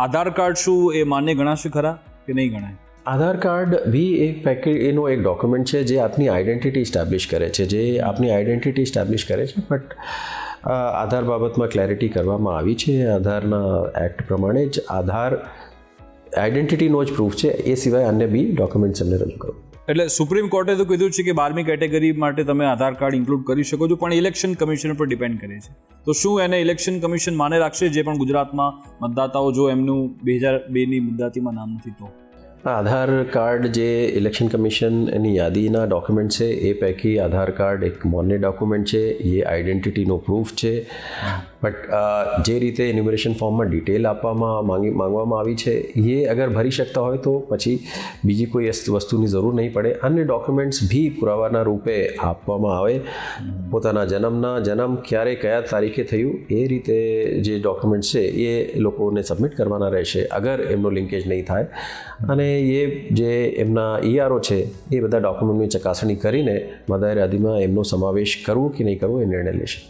આધાર card શું એ માન્ય ગણાશે ખરા કે નહીં ગણાય? આધાર કાર્ડ બી એક પેકેજ, એનો એક ડોક્યુમેન્ટ છે જે આપની આઈડેન્ટિટી સ્ટેબ્લિશ કરે છે, જે આપની આઈડેન્ટિટી સ્ટેબ્લિશ કરે છે બટ આધાર બાબતમાં ક્લેરિટી કરવામાં આવી છે. આધારના એક્ટ પ્રમાણે જ આધાર આઈડેન્ટિટીનો જ પ્રૂફ છે. એ સિવાય અન્ય બી ડોક્યુમેન્ટ્સ એમને રજૂ કરો. એટલે સુપ્રીમ કોર્ટે તો કીધું છે કે બારમી કેટેગરી માટે તમે આધાર કાર્ડ ઇન્ક્લુડ કરી શકો છો, પણ ઇલેક્શન કમિશન પર ડિપેન્ડ કરે છે. તો શું એને ઇલેક્શન કમિશન માને રાખશે? જે પણ ગુજરાતમાં મતદાતાઓ જો એમનું બે હજાર બેની મુદ્દાતીમાં નામ નથી તો? આધાર કાર્ડ જે ઇલેક્શન કમિશન એની યાદીના ડોક્યુમેન્ટ છે, એ પૈકી આધાર કાર્ડ એક મોન્ય ડોક્યુમેન્ટ છે, એ આઈડેન્ટિટીનો પ્રૂફ છે. બટ જે રીતે એન્યુમરેશન ફોર્મમાં ડિટેલ આપવામાં માંગી, માંગવામાં આવી છે, એ અગર ભરી શકતા હોય તો પછી બીજી કોઈ વસ્તુની જરૂર નહીં પડે. અન્ય ડોક્યુમેન્ટ્સ બી પુરાવાના રૂપે આપવામાં આવે. પોતાના જન્મના, જન્મ ક્યારે, કયા તારીખે થયું, એ રીતે જે ડોક્યુમેન્ટ્સ છે, એ લોકોને સબમિટ કરવાના રહેશે, અગર એમનો લિંકેજ નહીં થાય. અને એ જે એમના ઈઆરઓ છે, એ બધા ડોક્યુમેન્ટની ચકાસણી કરીને મતદાર યાદીમાં એમનો સમાવેશ કરવો કે નહીં કરવો એ નિર્ણય લેશે.